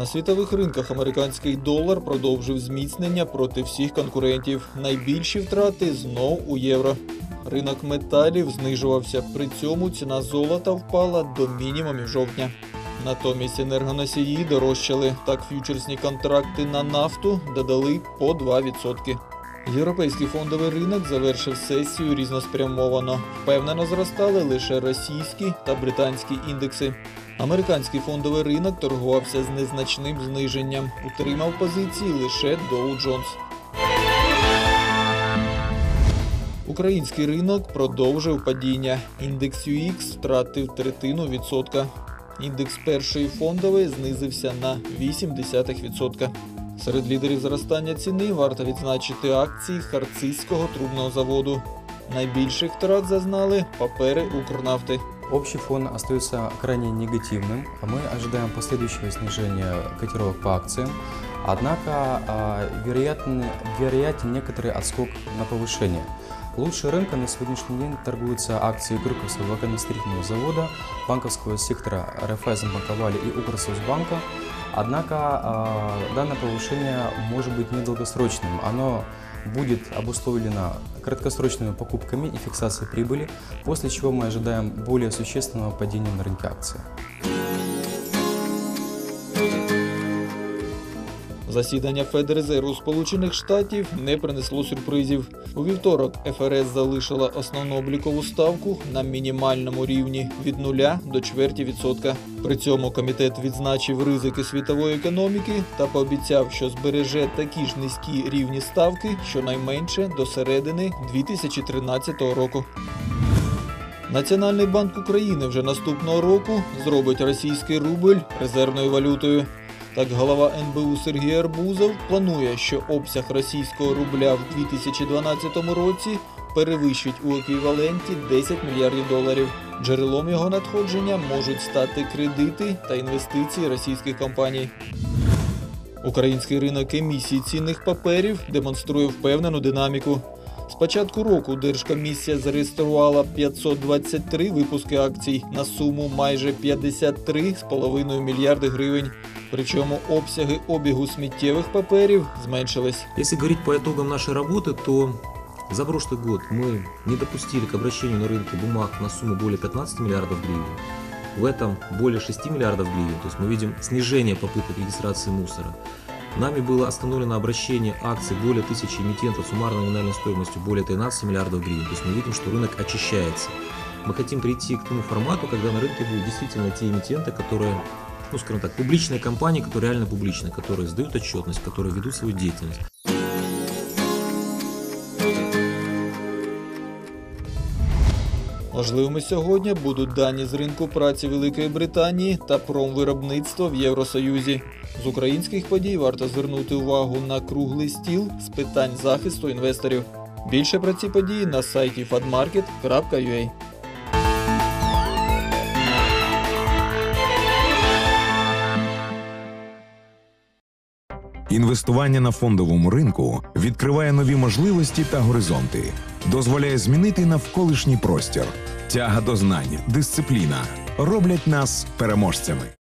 На світових ринках американський долар продовжив зміцнення проти всіх конкурентів. Найбільші втрати знов у євро. Ринок металів знижувався. При цьому ціна золота впала до мінімумів жовтня. Натомість енергоносії дорожчали. Так ф'ючерсні контракти на нафту додали по 2%. Європейський фондовий ринок завершив сесію різноспрямовано. Впевнено зростали лише російські та британські індекси. Американський фондовий ринок торгувався з незначним зниженням, утримав позиції лише Dow Jones. Український ринок продовжив падіння. Індекс UX втратив третину відсотка. Індекс першої фондової знизився на 0,8%. Серед лідерів зростання ціни варто відзначити акції Харцизького трубного заводу. Найбільших втрат зазнали папери Укрнафти. Общий фон остается крайне негативным. Мы ожидаем последующего снижения котировок по акциям. Однако а, вероятен, вероятен некоторый отскок на повышение. Лучше рынка на сегодняшний день торгуются акции Крюковского вагоностроительного завода, банковского сектора Райфайзенбанка Вали и Укрсоцбанка. Однако а, данное повышение может быть недолгосрочным. Оно будет обусловлено краткосрочными покупками и фиксацией прибыли, после чего мы ожидаем более существенного падения на рынке акций. Засідання Федрезерву Сполучених Штатів не принесло сюрпризів. У вівторок ФРС залишила основну облікову ставку на мінімальному рівні від 0 до чверті відсотка. При цьому комітет відзначив ризики світової економіки та пообіцяв, що збереже такі ж низькі рівні ставки, щонайменше до середини 2013 року. Національний банк України вже наступного року зробить російський рубль резервною валютою. Так, голова НБУ Сергій Арбузов планує, що обсяг російського рубля в 2012 році перевищить у еквіваленті 10 мільярдів доларів. Джерелом його надходження можуть стати кредити та інвестиції російських компаній. Український ринок емісії цінних паперів демонструє впевнену динаміку. З початку року Держкомісія зареєструвала 523 випуски акцій на суму майже 53,5 мільярди гривень. Причому обсяги обігу сміттєвих паперів зменшились. Если говорить по итогам нашей работы, то за прошлый год мы не допустили к обращению на рынке бумаг на сумму более 15 миллиардов гривен. В этом более 6 миллиардов гривен. То есть мы видим снижение попыток регистрации мусора. Нами было остановлено обращение акций более тысячи эмитентов суммарной номинальной стоимостью более 13 миллиардов гривен. То есть мы видим, что рынок очищается. Мы хотим прийти к тому формату, когда на рынке будут действительно те эмитенты, которые, ну скажем так, публичные компании, которые реально публичные, которые сдают отчетность, которые ведут свою деятельность. Важливими сьогодні будуть дані з ринку праці Великої Британії та промвиробництва в Євросоюзі. З українських подій варто звернути увагу на круглий стіл з питань захисту інвесторів. Більше про ці події на сайті fadmarket.ua. Інвестування на фондовому ринку відкриває нові можливості та горизонти, дозволяє змінити навколишній простір. Тяга до знань, дисципліна роблять нас переможцями.